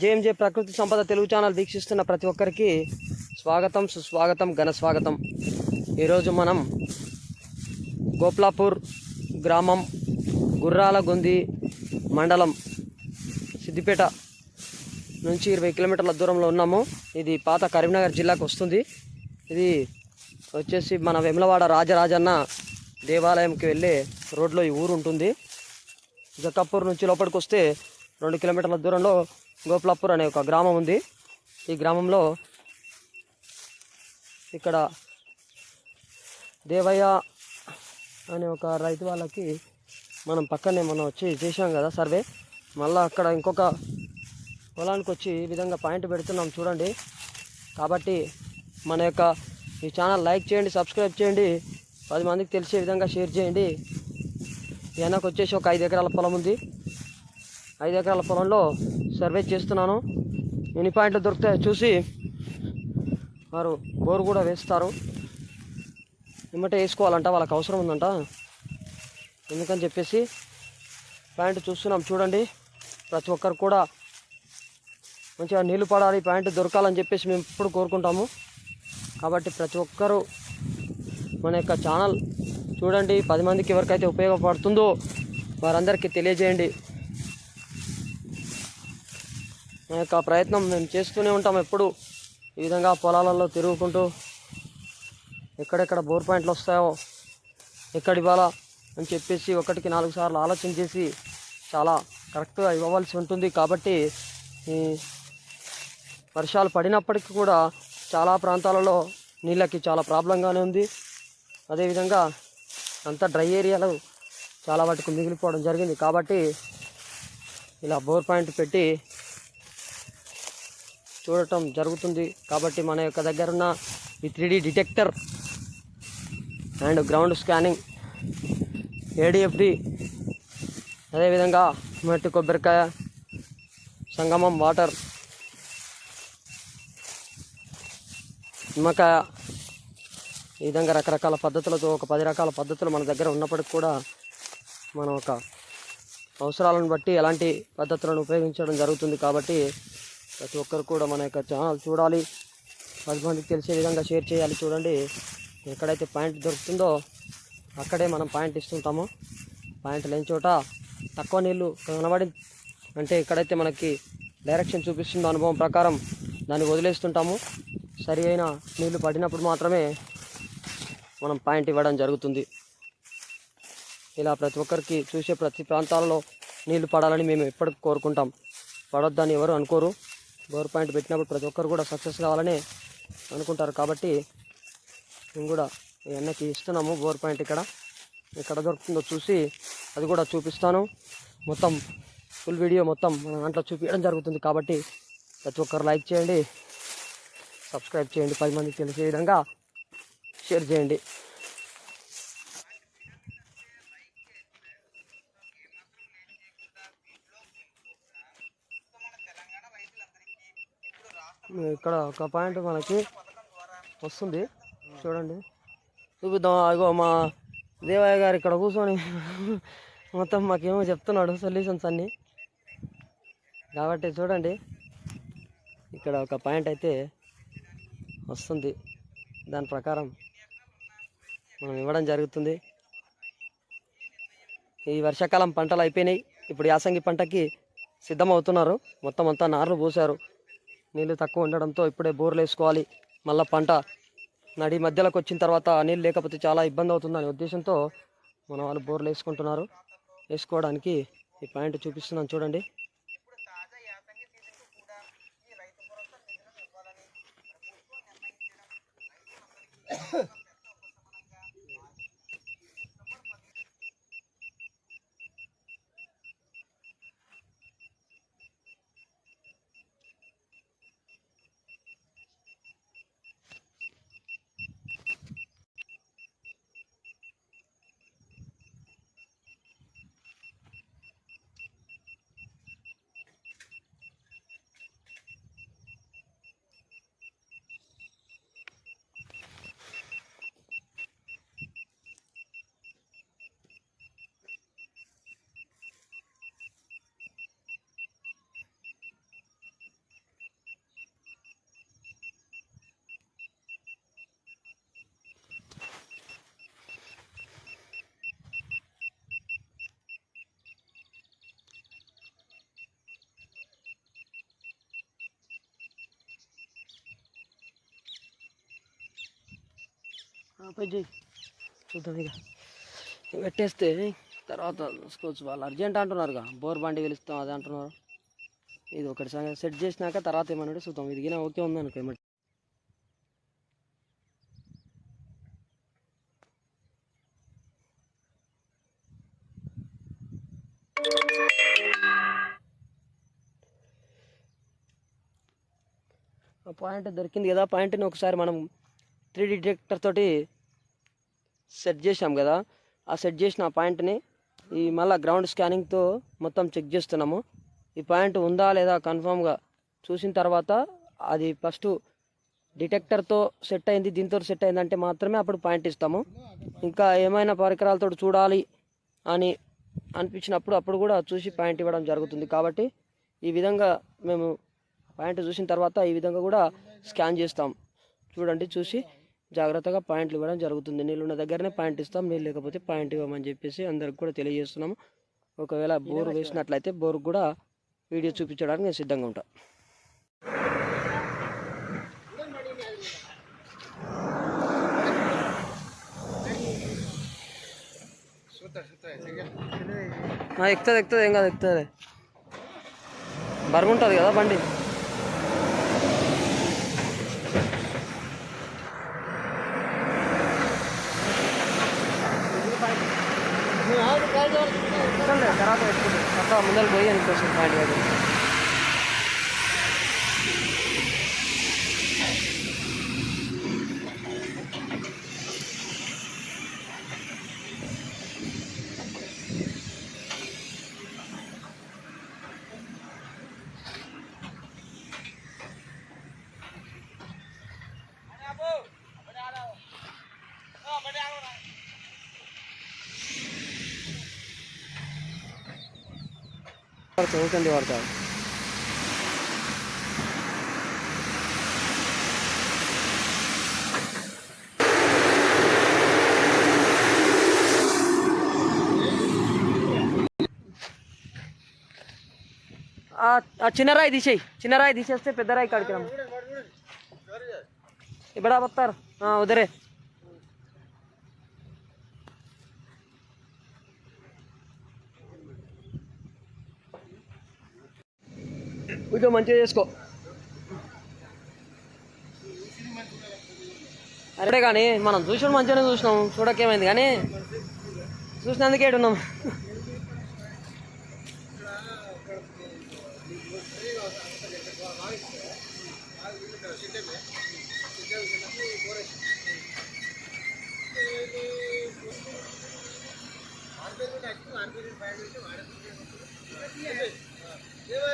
JMJ ప్రకృతి సంపద Telugu channel వీక్షిస్తున్న ప్రతి ఒక్కరికి స్వాగతం సుస్వాగతం ఘన స్వాగతం. ఈరోజు మనం గోప్లాపూర్ గ్రామం గుర్రాల గొంది మండలం సిద్దిపేట నుంచి ఇరవై కిలోమీటర్ల దూరంలో ఉన్నాము. ఇది పాత కరీంనగర్ జిల్లాకు వస్తుంది. ఇది వచ్చేసి మన వెములవాడ రాజరాజన్న దేవాలయంకి వెళ్ళే రోడ్లో ఈ ఊరు ఉంటుంది. జక్కపూర్ నుంచి లోపలికి వస్తే రెండు కిలోమీటర్ల దూరంలో గోపులాపూర్ అనే ఒక గ్రామం ఉంది. ఈ గ్రామంలో ఇక్కడ దేవయ్య అనే ఒక రైతు వాళ్ళకి మనం పక్కనే మనం వచ్చి చేసాం కదా సర్వే. మళ్ళీ అక్కడ ఇంకొక పొలానికి వచ్చి ఈ విధంగా పాయింట్ పెడుతున్నాం చూడండి. కాబట్టి మన యొక్క ఈ ఛానల్ లైక్ చేయండి సబ్స్క్రైబ్ చేయండి పది మందికి తెలిసే విధంగా షేర్ చేయండి. వెనక వచ్చేసి ఒక ఐదు ఎకరాల పొలం ఉంది. ఐదు ఎకరాల పొలంలో సర్వే చేస్తున్నాను. ఎన్ని పాయింట్లు దొరుకుతాయో చూసి వారు బోరు కూడా వేస్తారు. ఏమంటే వేసుకోవాలంట వాళ్ళకి అవసరం ఉందంట. ఎందుకని చెప్పేసి ప్యాంటు చూస్తున్నాం. చూడండి ప్రతి ఒక్కరు కూడా మంచిగా నీళ్ళు పడాలి ప్యాంటు దొరకాలని చెప్పేసి మేము ఎప్పుడు కోరుకుంటాము. కాబట్టి ప్రతి ఒక్కరూ మన యొక్క ఛానల్ చూడండి పది మందికి ఎవరికైతే ఉపయోగపడుతుందో వారందరికీ తెలియజేయండి. మా యొక్క ప్రయత్నం మేము చేస్తూనే ఉంటాం ఎప్పుడు. ఈ విధంగా పొలాలలో తిరుగుకుంటూ ఎక్కడెక్కడ బోర్ పాయింట్లు వస్తాయో ఎక్కడ ఇవ్వాలా అని చెప్పేసి ఒకటికి నాలుగు సార్లు ఆలోచన చేసి చాలా కరెక్ట్గా ఇవ్వవలసి ఉంటుంది. కాబట్టి ఈ వర్షాలు పడినప్పటికీ కూడా చాలా ప్రాంతాలలో నీళ్ళకి చాలా ప్రాబ్లంగానే ఉంది. అదేవిధంగా అంతా డ్రై ఏరియాలో చాలా వాటికి మిగిలిపోవడం జరిగింది. కాబట్టి ఇలా బోర్ పాయింట్ పెట్టి చూడటం జరుగుతుంది. కాబట్టి మన యొక్క దగ్గర ఉన్న ఈ three detector and ground scanning ఏడిఎఫ్డి అదేవిధంగా మట్టి కొబ్బరికాయ సంగమం వాటర్ నిమ్మకాయ ఈ విధంగా రకరకాల పద్ధతులతో ఒక పది రకాల పద్ధతులు మన దగ్గర ఉన్నప్పటికి కూడా మనం ఒక అవసరాలను బట్టి ఎలాంటి పద్ధతులను ఉపయోగించడం జరుగుతుంది. కాబట్టి ప్రతి ఒక్కరు కూడా మన యొక్క ఛానల్ చూడాలి. పది మందికి తెలిసే విధంగా షేర్ చేయాలి. చూడండి ఎక్కడైతే పాయింట్ దొరుకుతుందో అక్కడే మనం పాయింట్ ఇస్తుంటాము. పాయింట్ లేని చోట తక్కువ నీళ్ళు కనబడి అంటే ఎక్కడైతే మనకి డైరెక్షన్ చూపిస్తుందో అనుభవం ప్రకారం దాన్ని వదిలేస్తుంటాము. సరి అయిన నీళ్ళు పడినప్పుడు మాత్రమే మనం పాయింట్ ఇవ్వడం జరుగుతుంది. ఇలా ప్రతి ఒక్కరికి చూసే ప్రతి ప్రాంతాలలో నీళ్ళు పడాలని మేము ఎప్పటికీ కోరుకుంటాం. పడొద్దని ఎవరు అనుకోరు. బోర్ పాయింట్ పెట్టినప్పుడు ప్రతి ఒక్కరు కూడా సక్సెస్ కావాలని అనుకుంటారు. కాబట్టి మేము కూడా ఈ అన్నకి ఇస్తున్నాము బోర్ పాయింట్ ఇక్కడ. ఎక్కడ దొరుకుతుందో చూసి అది కూడా చూపిస్తాను. మొత్తం ఫుల్ వీడియో మొత్తం మన దాంట్లో చూపించడం జరుగుతుంది. కాబట్టి ప్రతి ఒక్కరు లైక్ చేయండి సబ్స్క్రైబ్ చేయండి. పది మందికి తెలిసే విధంగా షేర్ చేయండి. ఇక్కడ ఒక పాయింట్ మనకి వస్తుంది. చూడండి. చూపిద్దాం అగో మా దేవయ్య గారు ఇక్కడ కూర్చొని మొత్తం మాకేమో చెప్తున్నాడు సొల్యూషన్స్ అన్నీ. కాబట్టి చూడండి. ఇక్కడ ఒక పాయింట్ అయితే వస్తుంది. దాని ప్రకారం మనం ఇవ్వడం జరుగుతుంది. ఈ వర్షాకాలం పంటలు అయిపోయినాయి. ఇప్పుడు యాసంగి పంటకి సిద్ధమవుతున్నారు. మొత్తం అంతా నార్లు పోసారు నీళ్ళు తక్కువ ఉండడంతో ఇప్పుడే బోర్లు వేసుకోవాలి మళ్ళీ పంట నడి మధ్యలోకి వచ్చిన తర్వాత నీళ్ళు లేకపోతే చాలా ఇబ్బంది అవుతుందనే ఉద్దేశంతో మన వాళ్ళు బోర్లు వేసుకుంటున్నారు వేసుకోవడానికి ఈ పాయింట్ చూపిస్తున్నాను చూడండి Huh. పోయి చూద్దాం ఇక. పెట్టేస్తే తర్వాత చూసుకోవచ్చు వాళ్ళు. అర్జెంట్ అంటున్నారుగా. బోర్ బండి పిలుస్తాం అది అంటున్నారు. ఇది ఒకటి సెట్ చేసినాక తర్వాత ఏమన్నాడు చూద్దాం. ఇది గిన ఓకే ఉంది అనుకో ఏమంటే ఆ పాయింట్ దొరికింది కదా. పాయింట్ని ఒకసారి మనం త్రీ డిటెక్టర్ తోటి సెట్ చేసాం కదా. ఆ సెట్ చేసిన పాయింట్ని ఈ మళ్ళీ గ్రౌండ్ స్కానింగ్తో మొత్తం చెక్ చేస్తున్నాము. ఈ పాయింట్ ఉందా లేదా కన్ఫామ్గా చూసిన తర్వాత అది ఫస్ట్ డిటెక్టర్తో సెట్ అయింది దీంతో సెట్ అయిందంటే మాత్రమే అప్పుడు పాయింట్ ఇస్తాము. ఇంకా ఏమైనా పరికరాలతో చూడాలి అని అనిపించినప్పుడు అప్పుడు కూడా చూసి పాయింట్ ఇవ్వడం జరుగుతుంది. కాబట్టి ఈ విధంగా మేము పాయింట్ చూసిన తర్వాత ఈ విధంగా కూడా స్కాన్ చేస్తాం. చూడండి చూసి జాగ్రత్తగా పాయింట్లు ఇవ్వడం జరుగుతుంది. నీళ్ళు ఉన్న దగ్గరనే పాయింట్ ఇస్తాం నీళ్ళు లేకపోతే పాయింట్ ఇవ్వమని చెప్పేసి అందరికి కూడా తెలియజేస్తున్నాము. ఒకవేళ బోర్ వేసినట్లయితే బోర్ కూడా వీడియో చూపించడానికి నేను సిద్ధంగా ఉంటా. ఎక్కుతుంది ఎక్కుతుంది. ఏం కాదు ఎక్కుతుంది. బరుగుంటుంది కదా బండి చూడండి, తర్వాత పెట్టుకుంటాం పక్క ముందర పోయి అనుకోసం పాయింట్ వైపు పడతావు ఊకండి పడతావు ఆ- ఆ చిన్న రాయి తీసేయి చిన్న రాయి తీసేస్తే పెద్ద రాయి కాడికి రమ్మ ఇప్పుడు వస్తారు ఉదరే కొంచెం మంచిగా చేసుకో అరే కానీ మనం చూసిన మంచిగానే చూసినాం. చూడకేమైంది కానీ చూసినందుకే ఉన్నాం.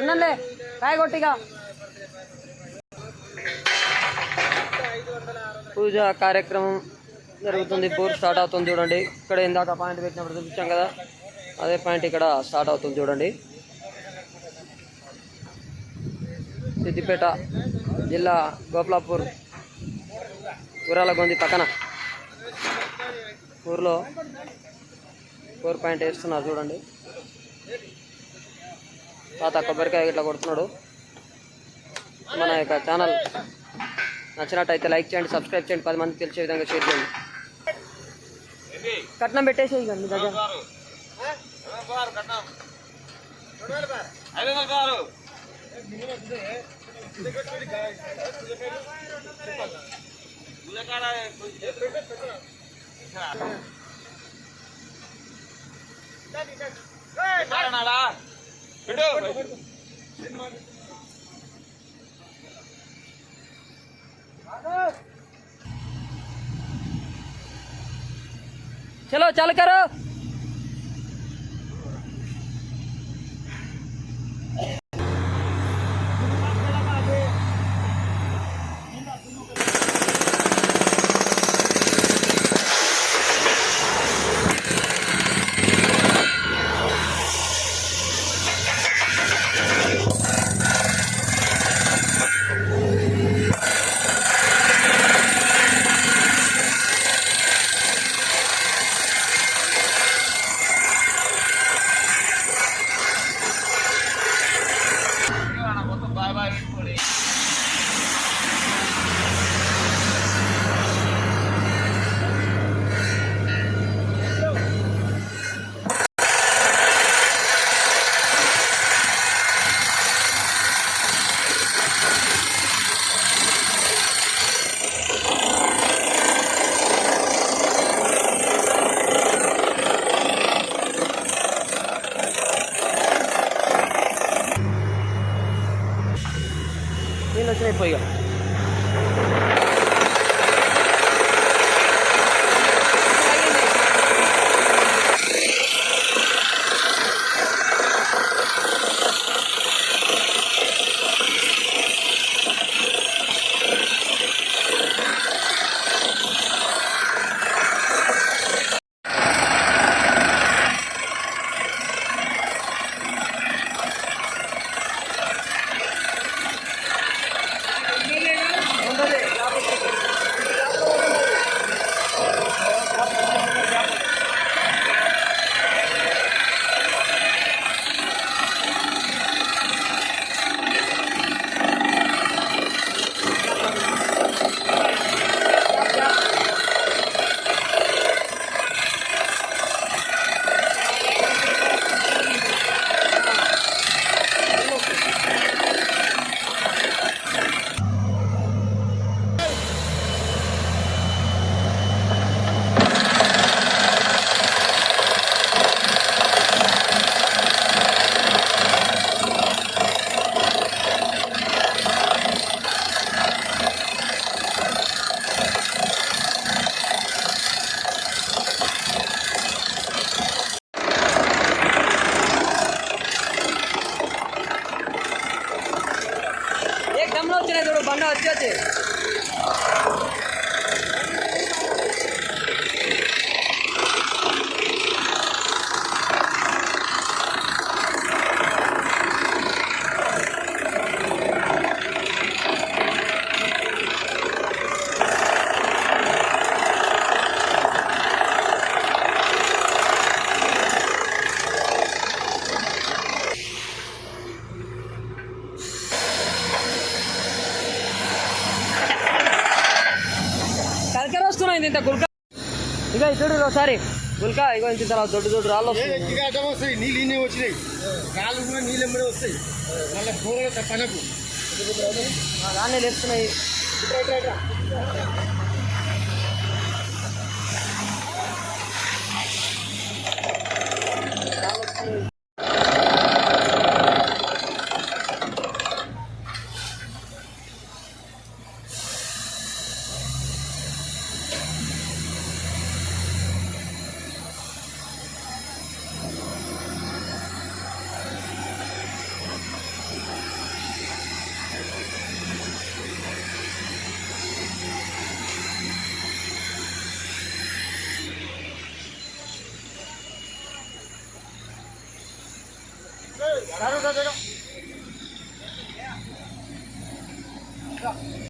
ఉండండి. కాయ కొట్టిగా. పూజ కార్యక్రమం జరుగుతుంది. పూర్ స్టార్ట్ అవుతుంది చూడండి. ఇక్కడ ఇందాక పాయింట్ పెట్టినప్పుడు చూపించాం కదా. అదే పాయింట్ ఇక్కడ స్టార్ట్ అవుతుంది చూడండి. సిద్దిపేట జిల్లా గోపాలాపూర్ ఊరాలగొంది పక్కన. ఊర్లో ఫోర్ పాయింట్ వేస్తున్నారు చూడండి. తాత కొబ్బరికాయ ఇట్లా కొడుతున్నాడు. మన యొక్క ఛానల్ నచ్చినట్టయితే లైక్ చేయండి సబ్స్క్రైబ్ చేయండి పది మందికి తెలిసే విధంగా షేర్ చేయండి. కట్నం పెట్టేసి ఇక మీ దగ్గర. चलो चल करो ఒకసారి. గుల్క ఇగో ఇంత తర్వాత దొడ్డు దొడ్డు రాళ్ళు వస్తున్నాయి. ఇంకా అడ్డం వస్తాయి నీళ్ళు ఇన్నే వచ్చినాయి. రాళ్ళు కూడా నీళ్ళు ఎమ్మడే వస్తాయి. మళ్ళీ పూల పనకు రాళ్ళే లేస్తున్నాయి 个。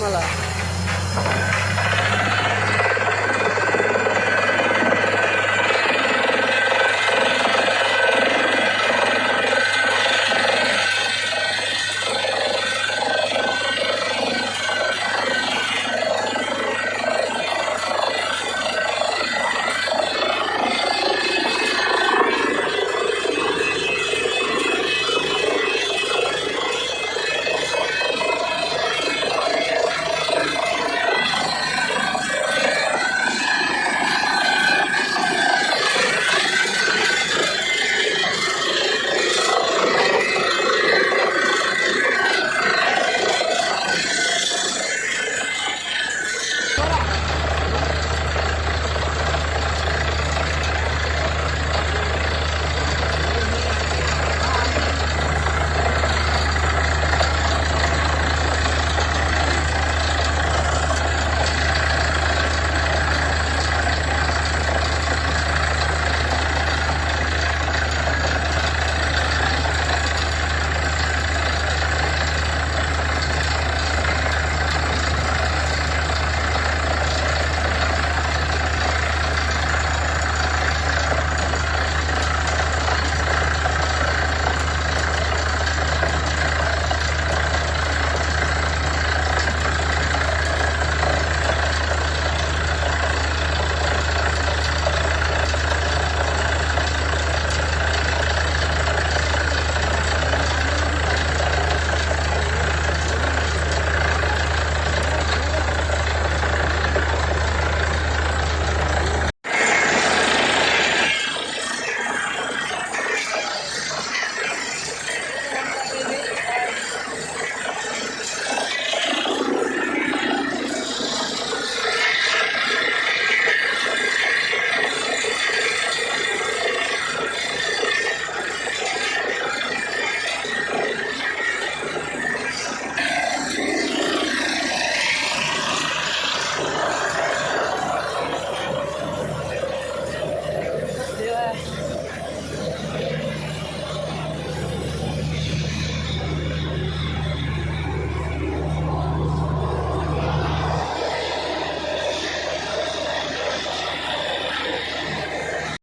怎了？